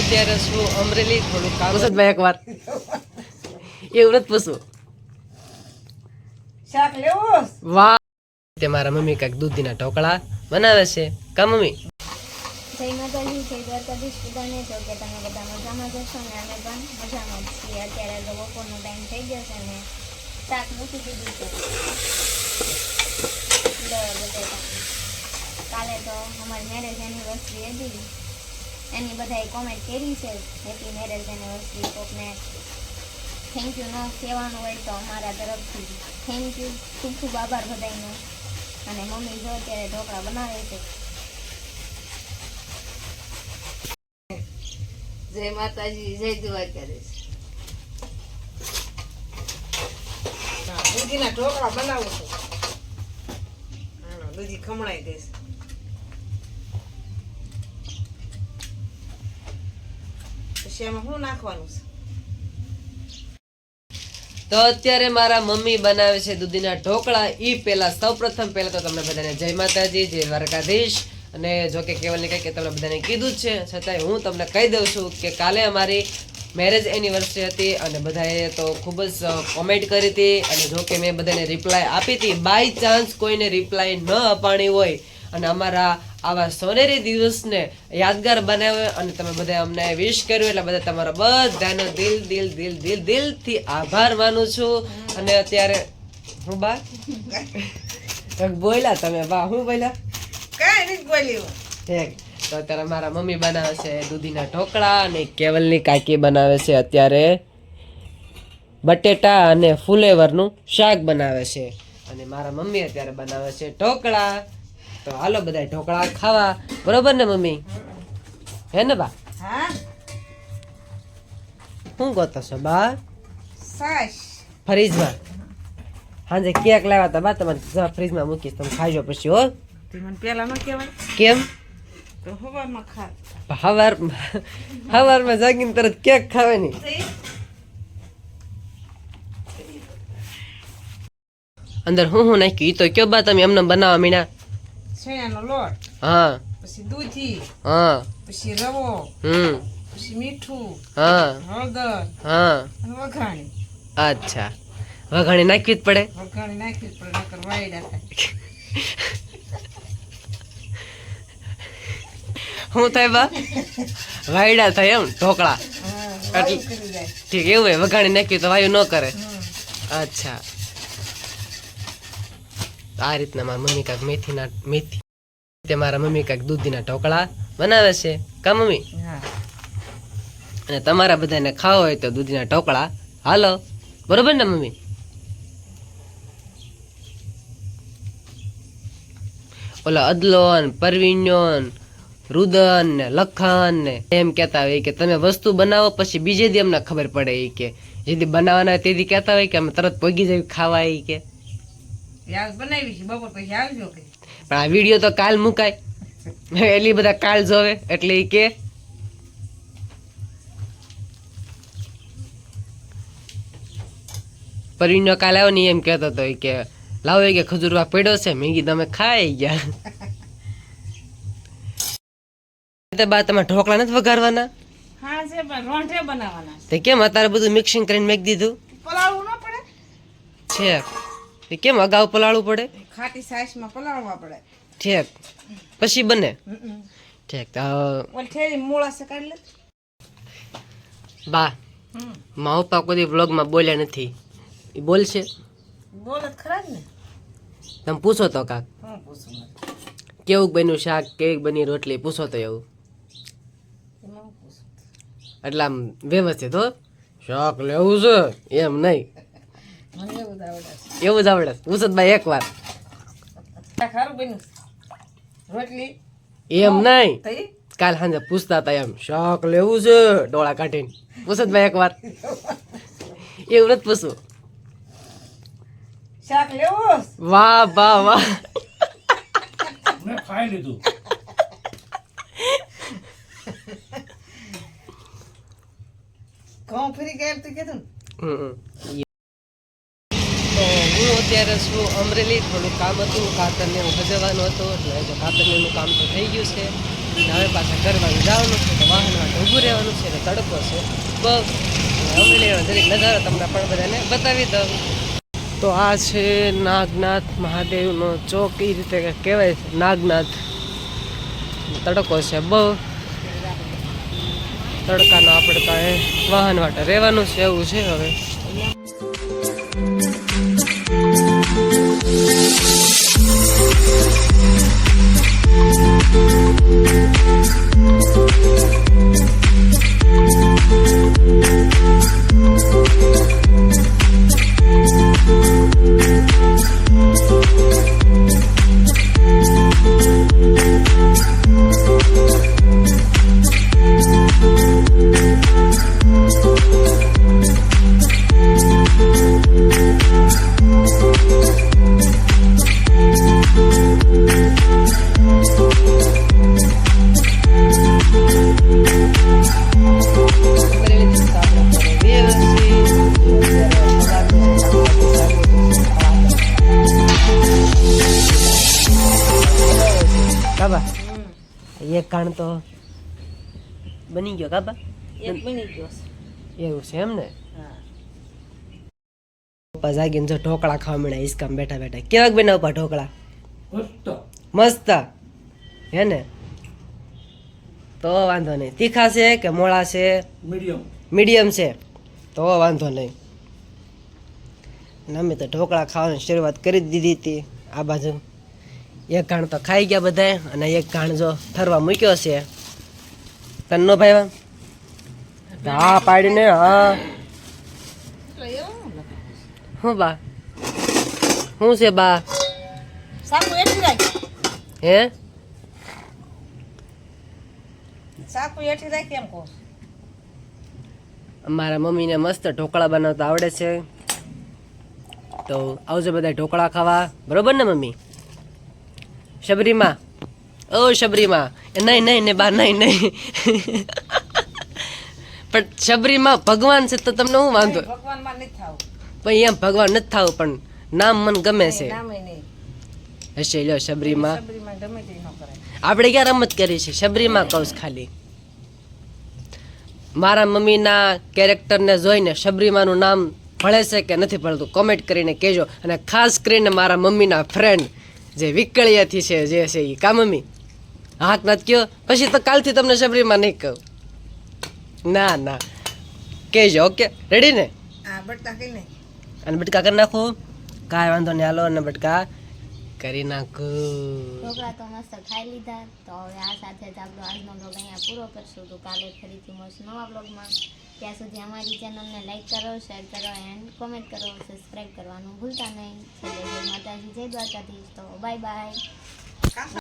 અત્યારે છું અમરેલી થોડું કામ ભાઈ એક વાત. એ વ્રત પૂછું શાક લેવું? વાહ. તે મારા મમ્મી કાંઈક દૂધીના ઢોકળા બનાવે છે. કા મમ્મી? જય માતાજી જય દ્વારકાધીશ. બધાને જો કે તમે બધા મજામાં જશો ને? અમે પણ મજામાં છીએ. અત્યારે તો બપોરનો ટાઈમ થઈ ગયો છે ને? શાક મૂકી દીધું છે. કાલે તો અમારી મેરેજ એનિવર્સરી હતી. એની બધાએ કોમેન્ટ કરી છે. હેપી મેરેજ એનિવર્સરી કોકને થેન્ક યુ ન કહેવાનું હોય તો અમારા તરફથી થેન્ક યુ ખૂબ ખૂબ આભાર બધાનો. અને મમ્મી જો અત્યારે ઢોકળા બનાવે છે. જય માતાજી જય દ્વારકાધીશ દૂધીના ઢોકળા બનાવું છું. હાલો દૂધી ખમણાઈ દઈશ શું નાખવાનું છે? તો અત્યારે મારા મમ્મી બનાવે છે દૂધીના ઢોકળા. ઈ પહેલાં સૌપ્રથમ પહેલાં તો તમને બધાને જય માતાજી, જય દ્વારકાધીશ. અને જો કે કેવલ કંઈક તમને બધાને કીધું જ છે, છતાંય હું તમને કહી દઉં છું કે કાલે અમારી મેરેજ એનિવર્સરી હતી અને બધાએ તો ખૂબ જ કોમેન્ટ કરી હતી. અને જો કે મેં બધાને રિપ્લાય આપી હતી. બાય ચાન્સ કોઈને રિપ્લાય ન અપાણી હોય. અને અમારા આવા સોનેરી દિવસને યાદગાર બનાવ્યો અને તમે બધા અમને વિશ કર્યું એટલે બધા તમારો બધાનો દિલ દિલ દિલ દિલ દિલથી આભાર માનું છું. અને અત્યારે હું બા? બોલ્યા તમે બા હું બોલ્યા? કાંઈ નથી બોલી ઠીક. તો અત્યારે મારા મમ્મી બનાવે છે દૂધીના ઢોકળા અને કેવલની કાકી બનાવે છે અત્યારે. બટેટા અને ફુલેવરનું શાક બનાવે છે. અને મારા મમ્મી અત્યારે બનાવે છે ઢોકળા. તો હાલો બધા ઢોકળા ખાવા. બરોબર ને મમ્મી? હે ને બા? હા? શું ગોતો છો બા? ફ્રીજમાં. સાંજે કેક લાવ્યા હતા બા તમારે ફ્રીજમાં મૂકીશ તમે ખાઈજો પછી હો. કેમ? હવાર હવારમાં જાગીને તરત કેક ખાવાની. અંદર હું હું નાખ્યું? એ તો કયો બા તમે એમને બનાવવા મીના છેણાનો લોટ. હા. પછી દૂધી. હા. પછી રવો. હમ. પછી મીઠું. હા. હળદર. હા. અને વઘાણી. અચ્છા. વઘાણી નાખવી જ પડે? વઘાણી નાખી જ પડે નકર વાયડા થાય. શું થાય બા? વાયડા થાય એમ ઢોકળા. હા ઠીક એવું વઘાણી નાખ્યું તો વાયુ ન કરે. અચ્છા. આ રીતના મારા મમ્મી કાંક મેથીના મેથી તે મારા મમ્મી કાંક દૂધીના ઢોકળા બનાવે છે. કા મમ્મી? અને તમારા બધાને ખાવા હોય તો દૂધીના ઢોકળા. હાલો. બરોબર ને મમ્મી? ઓલા અદલોન પરવીન્યોન રુદન ને લખન ને એમ કહેતા હોય કે તમે વસ્તુ બનાવો પછી બીજે દી અમને ખબર પડે કે જેથી બનાવવાના તેથી કહેતા હોય કે અમે તરત પગી જઈ ખાવા કે. બનાવી છે બપોર પછી આવજો કે. પણ આ વીડિયો તો કાલ મુકાય. એટલી બધા કાલ જોવે એટલે એ કે. પરવીનો કાલ આવ્યો ને એમ કહેતો હતો કે લાવો કે ખજૂરવા પડ્યો છે. મેગી તમે ખાઈ ગયા. તે બા તમે ઢોકળા નથી વઘારવાના? હા છે પણ રોંઠે બનાવવાના તે કેમ અત્યારે બધું મિક્સિંગ કરીને મેક દીધું? પલાળવું ન પડે? છે. કેમ અગાઉ પલાળવું પડે? ખાટી સાસમાં પલાળવા પડે. ઠેક. પછી બને. ઠેક તો ઓલી મૂળા છે કાઢી લે. બા હમ. મા પપ્પા કોઈ વ્લોગમાં બોલ્યા નથી. એ બોલશે? બોલત ખરા ને. તમે પૂછો તો કાક. હું પૂછું કેવું બન્યું શાક? કેવી બની રોટલી? પૂછો તો એવું. એમાં એટલે આમ વ્યવસ્થિત હો. શાક લેવું છે. એમ નહીં. એવું જ આવડે ઉસદભાઈ એક વાર. બન્યું. રોટલી? એમ નહીં. કાલ સાંજે પૂછતા હતા એમ શોખ લેવું છે? ડોળા કાઢીને. પૂછતભાઈ એક વાર. એકવાર એવું નથી પૂછવું. શાક લેવું? વાહ વાહ વાહ. મેં ખાઈ લીધું. ઘઉં ફરી ગયા તું કીધું હમ. હું અત્યારે છું અમરેલી, થોડું કામ હતું, ખાતરને એવું ભજવવાનું હતું, એટલે ખાતરને કામ તો થઈ ગયું છે. હવે પાછા ઘરમાં જવાનું છે, તો વાહન માટે ઊભું રહેવાનું છે, એટલે તડકો છે. બહુ અમરેલીનો દરેક નજારો તમને પણ બધાને બતાવી દઉં. તો આ છે નાગનાથ મહાદેવનો ચોક એ રીતે કહેવાય નાગનાથ. તડકો છે બહુ તડકાનો આપણે કાંઈ વાહન માટે રહેવાનું છે, એવું છે હવે. કાબા એક કાણ તો બની ગયો કાબા એક બની ગયો એવું છે એમ ને? પપ્પા જાગીને જો ઢોકળા ખાવા મળ્યા ઈસકામ બેઠા બેઠા. કેવાક બનાવ પા ઢોકળા? મસ્ત. મસ્ત. હે ને? તો વાંધો નહીં. તીખા છે કે મોળા છે? મીડિયમ. મીડિયમ છે. તો વાંધો નહીં. અને અમે તો ઢોકળા ખાવાની શરૂઆત કરી દીધી હતી. આ બાજુ. એક ઘાણ તો ખાઈ ગયા બધાય અને એક ઘાણ જો ઠરવા મૂક્યો છે. તનનો ભાઈ હા પાડીને હા. શું બા? શું છે બા? હે? મારા મમ્મીને મસ્ત ઢોકળા બનાવતા આવડે છે. તો આવજો બધા ઢોકળા ખાવા. બરોબર ને મમ્મી? શબરીમાં ઓ શબરીમાં નહીં નહીં ને બા નહીં નહીં પણ શબરીમાં ભગવાન છે તો તમને હું વાંધો? પણ એમ ભગવાન નથી થવું પણ નામ મન ગમે છે. હશે લ્યો શબરીમાં આપણે ક્યાં રમત કરી છે? શબરીમાં કહું ખાલી. મારા મમ્મીના કેરેક્ટરને જોઈને શબરીમાનું નામ ભળે છે કે નથી ભળતું? કોમેન્ટ કરીને કહેજો. અને ખાસ કરીને મારા મમ્મીના ફ્રેન્ડ જે વિકળિયાથી છે જે છે એ કા મમ્મી? હાક નથી કયો? પછી તો કાલથી તમને શબરીમાં નહીં કહું. ના ના. કહેજો ઓકે? રેડી ને? આ બટકા નહીં અને બટકા કરી નાખો. કાંઈ વાંધો નહીં હાલો અને બટકા કરી નાખો. ઢોકળા તો મસ્ત ખાઈ લીધા. તો હવે આ સાથે જ આપણો આજનો બ્લોગ અહીંયા પૂરો કરશું. તો કાલે ફરીથી મળશું નવા બ્લોગમાં ત્યાં સુધી અમારી ચેનલને લાઈક કરો, શેર કરો એન્ડ કોમેન્ટ કરો સબસ્ક્રાઈબ કરવાનું ભૂલતા નહીં. માતાજી, જય દ્વારકાધીશ. તો બાય બાય